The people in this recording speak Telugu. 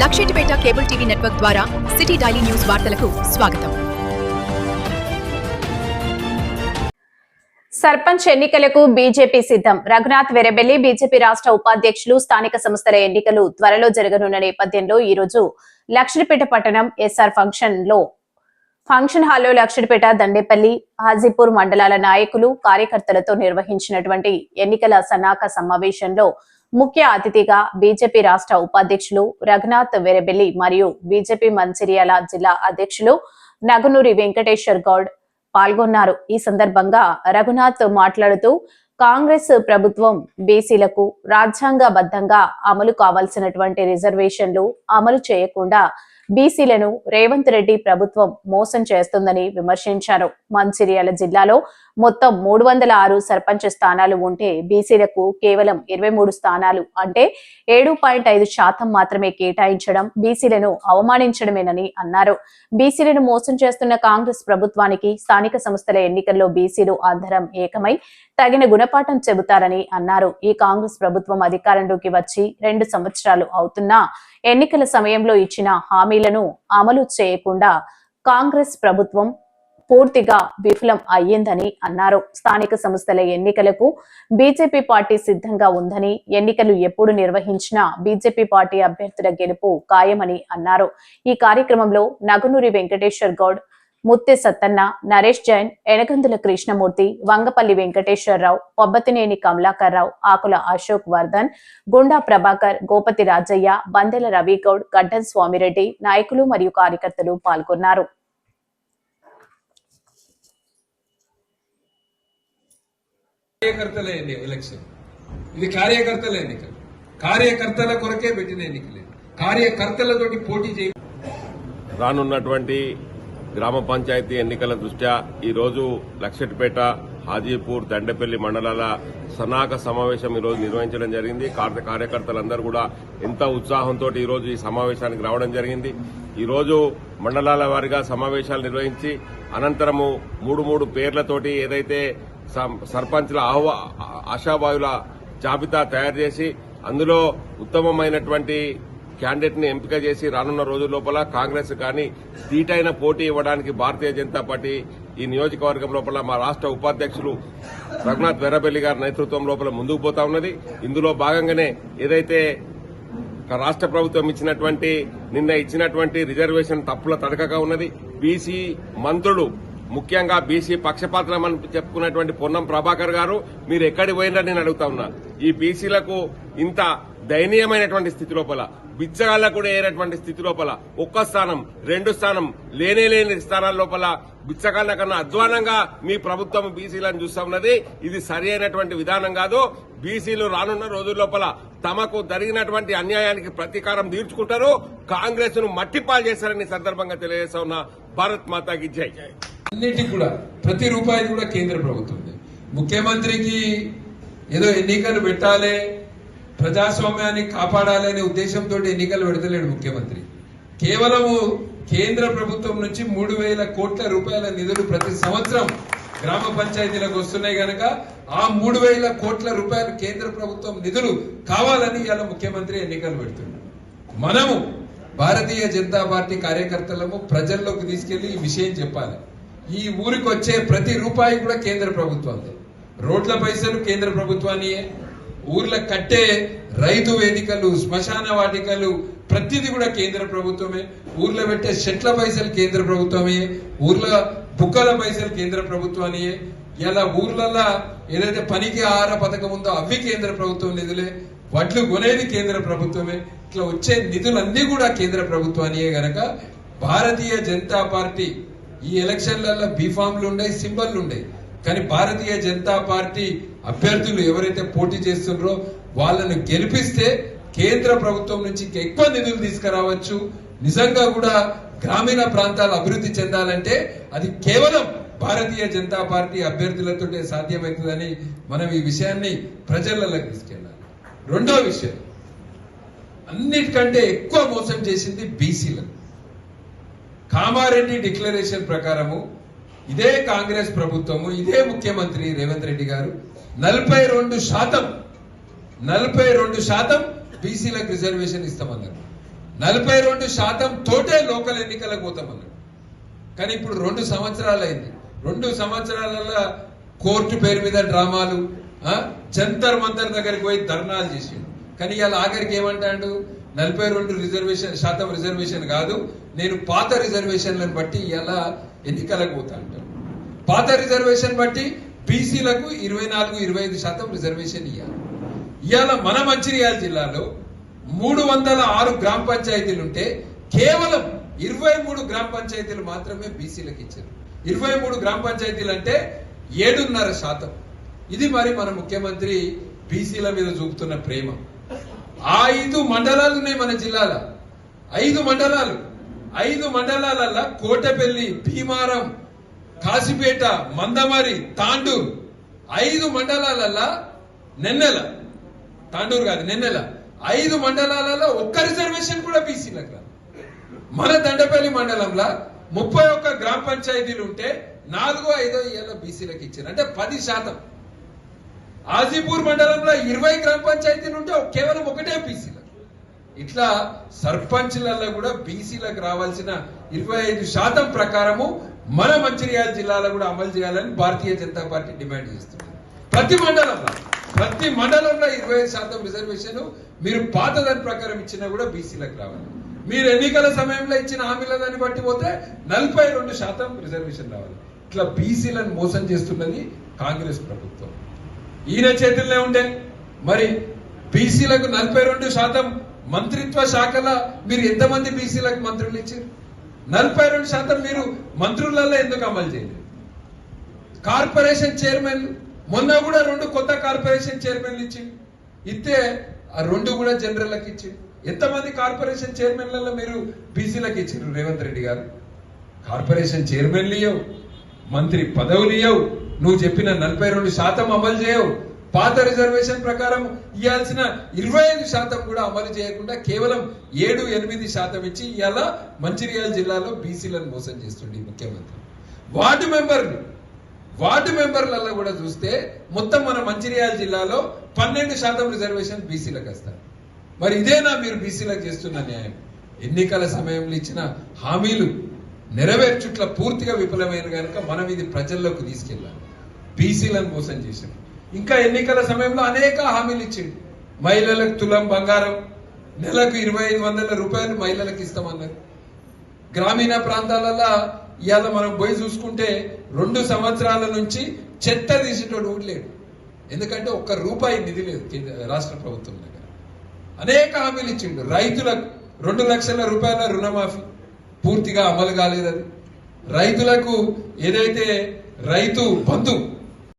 లక్షెట్టిపేట కేబుల్ టీవీ నెట్వర్క్ ద్వారా సిటీ డైలీ న్యూస్ వార్తలకు స్వాగతం. సర్పంచ్ ఎన్నికలకు బీజేపీ సిద్ధం. రఘునాథ్ వెరబెల్లి బీజేపీ రాష్ట్ర ఉపాధ్యక్షులు స్థానిక సంస్థల ఎన్నికలు త్వరలో జరగనున్న నేపథ్యంలో ఈ రోజు లక్షడిపేట పట్టణం ఎస్ఆర్ ఫంక్షన్లో ఫంక్షన్ హాల్లో లక్షడిపేట దండేపల్లి హాజీపూర్ మండలాల నాయకులు కార్యకర్తలతో నిర్వహించినటువంటి ఎన్నికల సన్నాహక సమావేశంలో ముఖ్య అతిథిగా బీజేపీ రాష్ట్ర ఉపాధ్యక్షులు రఘునాథ్ వెరబెల్లి మరియు బీజేపీ మంచిర్యాల జిల్లా అధ్యక్షులు నగునూరి వెంకటేశ్వర్ గౌడ్ పాల్గొన్నారు. ఈ సందర్భంగా రఘునాథ్ మాట్లాడుతూ కాంగ్రెస్ ప్రభుత్వం బీసీలకు రాజ్యాంగబద్ధంగా అమలు కావాల్సినటువంటి రిజర్వేషన్లు అమలు చేయకుండా బీసీలను రేవంత్ రెడ్డి ప్రభుత్వం మోసం చేస్తుందని విమర్శించారు. మంచిర్యాల జిల్లాలో మొత్తం మూడు వందల ఆరు సర్పంచ్ స్థానాలు ఉంటే బీసీలకు కేవలం ఇరవై మూడు స్థానాలు అంటే ఏడు పాయింట్ ఐదు శాతం మాత్రమే కేటాయించడం బీసీలను అవమానించడమేనని అన్నారు. బీసీలను మోసం చేస్తున్న కాంగ్రెస్ ప్రభుత్వానికి స్థానిక సంస్థల ఎన్నికల్లో బీసీలు అందరం ఏకమై తగిన గుణపాఠం చెబుతారని అన్నారు. ఈ కాంగ్రెస్ ప్రభుత్వం అధికారంలోకి వచ్చి రెండు సంవత్సరాలు అవుతున్నా ఎన్నికల సమయంలో ఇచ్చిన హామీలను అమలు చేయకుండా కాంగ్రెస్ ప్రభుత్వం పూర్తిగా విఫలం అయ్యిందని అన్నారు. స్థానిక సంస్థల ఎన్నికలకు బీజేపీ పార్టీ సిద్ధంగా ఉందని ఎన్నికలు ఎప్పుడు నిర్వహించినా బీజేపీ పార్టీ అభ్యర్థుల గెలుపు ఖాయమని అన్నారు. ఈ కార్యక్రమంలో నగునూరి వెంకటేశ్వర్ గౌడ్ ముత్తె సత్తన్న నరేష్ జైన్ ఎనగందుల కృష్ణమూర్తి వంగపల్లి వెంకటేశ్వరరావు పొబ్బతినేని కమలాకర్ రావు ఆకుల అశోక్ వర్ధన్ గుండా ప్రభాకర్ గోపతి రాజయ్య బందెల రవిగౌడ్ గడ్డం స్వామిరెడ్డి నాయకులు మరియు కార్యకర్తలు పాల్గొన్నారు. కార్యకర్తల ఎన్ని- ఎలక్షన్ ఇది కార్యకర్తల ఎన్నికలు కార్యకర్తల కొరకే పెట్టిన ఎన్నికలు. కార్యకర్తలతోటి పోటీ చేయ రానున్నటువంటి గ్రామ పంచాయతీ ఎన్నికల దృష్ట్యా ఈరోజు లక్షట్పేట హాజీపూర్ దండపల్లి మండలాల సనాక సమావేశం ఈరోజు నిర్వహించడం జరిగింది. కార్యకర్తలందరూ కూడా ఎంత ఉత్సాహంతో ఈరోజు ఈ సమావేశానికి రావడం జరిగింది. ఈరోజు మండలాల వారిగా సమావేశాలు నిర్వహించి అనంతరము మూడు మూడు పేర్లతోటి ఏదైతే సర్పంచ్ల ఆహ్వా ఆశావాయుల జాబితా తయారు చేసి అందులో ఉత్తమమైనటువంటి క్యాండిడేట్ని ఎంపిక చేసి రానున్న రోజుల లోపల కాంగ్రెస్ కానీ ధీటైన పోటీ ఇవ్వడానికి భారతీయ జనతా పార్టీ ఈ నియోజకవర్గం లోపల మా రాష్ట్ర ఉపాధ్యక్షులు రఘునాథ్ వెర్రబెల్లి గారి నేతృత్వం లోపల ముందుకు పోతా ఉన్నది. ఇందులో భాగంగానే ఏదైతే రాష్ట రాష్ట్ర ప్రభుత్వం ఇచ్చినటువంటి నిన్న ఇచ్చినటువంటి రిజర్వేషన్ తప్పుల తడకగా ఉన్నది. బీసీ మంత్రులు ముఖ్యంగా బీసీ పక్షపాతమని చెప్పుకున్నటువంటి పొన్నం ప్రభాకర్ గారు మీరు ఎక్కడికి పోయినారని నేను అడుగుతా ఉన్నా. ఈ బీసీలకు ఇంత దయనీయమైనటువంటి స్థితి లోపల బిచ్చగాళ్ళ కూడా ఏనటువంటి స్థితి లోపల ఒక్క స్థానం రెండు స్థానం లేనే లేని స్థానాల లోపల బిచ్చగాళ్ళ కన్నా అధ్వానంగా మీ ప్రభుత్వం బీసీలను చూస్తా ఉన్నది. ఇది సరి అయినటువంటి విధానం కాదు. బీసీలు రానున్న రోజుల లోపల తమకు జరిగినటువంటి అన్యాయానికి ప్రతీకారం తీర్చుకుంటారు. కాంగ్రెస్ను మట్టిపాలు చేశారని సందర్భంగా తెలియజేస్తా ఉన్న భారత్ మాతాకి జై. అన్నిటికి కూడా ప్రతి రూపాయి కూడా కేంద్ర ప్రభుత్వం ముఖ్యమంత్రికి ఏదో ఎన్నికలు పెట్టాలి ప్రజాస్వామ్యాన్ని కాపాడాలనే ఉద్దేశంతో ఎన్నికలు పెడతలేడు ముఖ్యమంత్రి. కేవలము కేంద్ర ప్రభుత్వం నుంచి మూడు వేల కోట్ల రూపాయల నిధులు ప్రతి సంవత్సరం గ్రామ పంచాయతీలకు వస్తున్నాయి గనక ఆ మూడు వేల కోట్ల రూపాయలు కేంద్ర ప్రభుత్వం నిధులు కావాలని ఇవాళ ముఖ్యమంత్రి ఎన్నికలు పెడుతున్నాడు మనము భారతీయ జనతా పార్టీ కార్యకర్తలము ప్రజల్లోకి తీసుకెళ్ళి ఈ విషయం చెప్పాలి. ఈ ఊరికి వచ్చే ప్రతి రూపాయి కూడా కేంద్ర ప్రభుత్వం రోడ్ల పైసలు కేంద్ర ప్రభుత్వానియే. ఊర్ల కట్టే రైతు వేదికలు శ్మశాన వాటికలు ప్రతిదీ కూడా కేంద్ర ప్రభుత్వమే. ఊర్లో పెట్టే చెట్ల పైసలు కేంద్ర ప్రభుత్వమే. ఊర్ల బుక్కల పైసలు కేంద్ర ప్రభుత్వానియే. ఇలా ఊర్లలో ఏదైతే పనికి ఆహార పథకం ఉందో అవి కేంద్ర ప్రభుత్వం నిధులే వడ్లు కొనేది కేంద్ర ప్రభుత్వమే. ఇట్లా వచ్చే నిధులన్నీ కూడా కేంద్ర ప్రభుత్వానియే గనక భారతీయ జనతా పార్టీ ఈ ఎలక్షన్లలో బీఫామ్లు ఉన్నాయి సింబల్లు ఉన్నాయి. కానీ భారతీయ జనతా పార్టీ అభ్యర్థులు ఎవరైతే పోటీ చేస్తున్నారో వాళ్ళను గెలిపిస్తే కేంద్ర ప్రభుత్వం నుంచి ఇంకా ఎక్కువ నిధులు తీసుకురావచ్చు. నిజంగా కూడా గ్రామీణ ప్రాంతాలు అభివృద్ధి చెందాలంటే అది కేవలం భారతీయ జనతా పార్టీ అభ్యర్థులతోటే సాధ్యమవుతుందని మనం ఈ విషయాన్ని ప్రజలలోకి తీసుకెళ్ళాలి. రెండో విషయం అన్నిటికంటే ఎక్కువ మోసం చేసింది బీసీలకు. కామారెడ్డి డిక్లరేషన్ ప్రకారము ఇదే కాంగ్రెస్ ప్రభుత్వము ఇదే ముఖ్యమంత్రి రేవంత్ రెడ్డి గారు. నలభై రెండు శాతం నలభై రెండు శాతం బీసీలకు రిజర్వేషన్ ఇస్తామన్నారు. నలభై రెండు శాతం తోటే లోకల్ ఎన్నికలకు పోతామన్నారు. కానీ ఇప్పుడు రెండు సంవత్సరాలు అయింది. రెండు సంవత్సరాలలో కోర్టు పేరు మీద డ్రామాలు జంతర్ మంతర్ దగ్గరికి పోయి ధర్నాలు చేసిండు. కానీ ఇవాళ ఆఖరికి ఏమంటాడు? నలభై రెండు రిజర్వేషన్ శాతం రిజర్వేషన్ కాదు నేను పాత రిజర్వేషన్లను బట్టి ఇలా ఎన్నికలకు పోతా అంటారు పాత రిజర్వేషన్ బట్టి బీసీలకు ఇరవై నాలుగు ఇరవై ఐదు శాతం రిజర్వేషన్ ఇవ్వాలి ఇవాళ మన మంచిర్యాల జిల్లాలో మూడు వందల ఆరు గ్రామ పంచాయతీలు ఉంటే కేవలం ఇరవై మూడు గ్రామ పంచాయతీలు మాత్రమే బీసీలకు ఇచ్చారు. ఇరవై మూడు గ్రామ పంచాయతీలు అంటే ఏడున్నర శాతం. ఇది మరి మన ముఖ్యమంత్రి బీసీల మీద చూపుతున్న ప్రేమ. ఆ ఐదు మండలాలు ఉన్నాయి మన జిల్లాలో. ఐదు మండలాలు. ఐదు మండలాలల్ల కోటపల్లి భీమారం కాశీపేట మందమరి తాండూరు. ఐదు మండలాలల్ల నెన్నెల. తాండూరు కాదు నెన్నెల. ఐదు మండలాలలో ఒక్క రిజర్వేషన్ కూడా బీసీలకు రాదు. మన దండపల్లి మండలంలో ముప్పై ఒక్క గ్రామ పంచాయతీలు ఉంటే నాలుగో ఐదో ఏళ్ళ బీసీలకు ఇచ్చారు. అంటే పది శాతం. ఆజీపూర్ మండలంలో ఇరవై గ్రామ పంచాయతీలు ఉంటే కేవలం ఒకటే బీసీ. ఇట్లా సర్పంచ్లలో కూడా బీసీలకు రావాల్సిన ఇరవై ఐదు శాతం ప్రకారము మన మంచిర్యాల జిల్లాలో కూడా అమలు చేయాలని భారతీయ జనతా పార్టీ డిమాండ్ చేస్తుంది. ప్రతి మండలంలో ప్రతి మండలంలో ఇరవై ఐదు శాతం రిజర్వేషన్ మీరు పాత దాని ప్రకారం ఇచ్చినా కూడా బీసీలకు రావాలి. మీరు ఎన్నికల సమయంలో ఇచ్చిన హామీల దాన్ని బట్టి పోతే నలభై రెండు శాతం రిజర్వేషన్ రావాలి. ఇట్లా బీసీలను మోసం చేస్తున్నది కాంగ్రెస్ ప్రభుత్వం. ఈయన చేతుల్లో ఉండే. మరి బీసీలకు నలభై రెండు శాతం మంత్రిత్వ శాఖల మీరు ఎంతమంది బీసీలకు మంత్రులు ఇచ్చారు? నలభై రెండు శాతం మీరు మంత్రులలో ఎందుకు అమలు చేయలేదు? కార్పొరేషన్ చైర్మన్ మొన్న కూడా రెండు కొత్త కార్పొరేషన్ చైర్మన్లు ఇచ్చింది ఇస్తే ఆ రెండు కూడా జనరల్లకు ఇచ్చింది ఎంతమంది కార్పొరేషన్ చైర్మన్లలో మీరు బీసీలకు ఇచ్చారు? రేవంత్ రెడ్డి గారు. కార్పొరేషన్ చైర్మన్లు ఇవ్వవు మంత్రి పదవులు ఇవ్వవు నువ్వు చెప్పిన నలభై రెండు శాతం అమలు చేయవు. పాత రిజర్వేషన్ ప్రకారం ఇవ్వాల్సిన ఇరవై ఐదు శాతం కూడా అమలు చేయకుండా కేవలం ఏడు ఎనిమిది శాతం ఇచ్చి ఇవాళ మంచిర్యాల జిల్లాలో బీసీలను మోసం చేస్తుంది ముఖ్యమంత్రి. వార్డు మెంబర్లు వార్డు మెంబర్లలో కూడా చూస్తే మొత్తం మన మంచిర్యాల జిల్లాలో పన్నెండు శాతం రిజర్వేషన్ బీసీలకు వస్తారు మరి ఇదేనా మీరు బీసీలకు చేస్తున్న న్యాయం? ఎన్నికల సమయంలో ఇచ్చిన హామీలు నెరవేర్చుట్ల పూర్తిగా విఫలమైన కనుక మనం ఇది ప్రజల్లోకి తీసుకెళ్ళాలి. బీసీలను మోసం చేశారు. ఇంకా ఎన్నికల సమయంలో అనేక హామీలు ఇచ్చిండు. మహిళలకు తులం బంగారం నెలకు ఇరవై ఐదు వందల రూపాయలు మహిళలకు ఇస్తామన్నారు. గ్రామీణ ప్రాంతాలలో ఇవాళ మనం పోయి చూసుకుంటే రెండు సంవత్సరాల నుంచి చెత్త తీసేటోడు ఊడలేడు ఎందుకంటే ఒక్క రూపాయి నిధి లేదు రాష్ట్ర ప్రభుత్వం దగ్గర. అనేక హామీలు ఇచ్చిండు. రైతులకు రెండు లక్షల రూపాయల రుణమాఫీ పూర్తిగా అమలు కాలేదు అది. రైతులకు ఏదైతే రైతు బంధు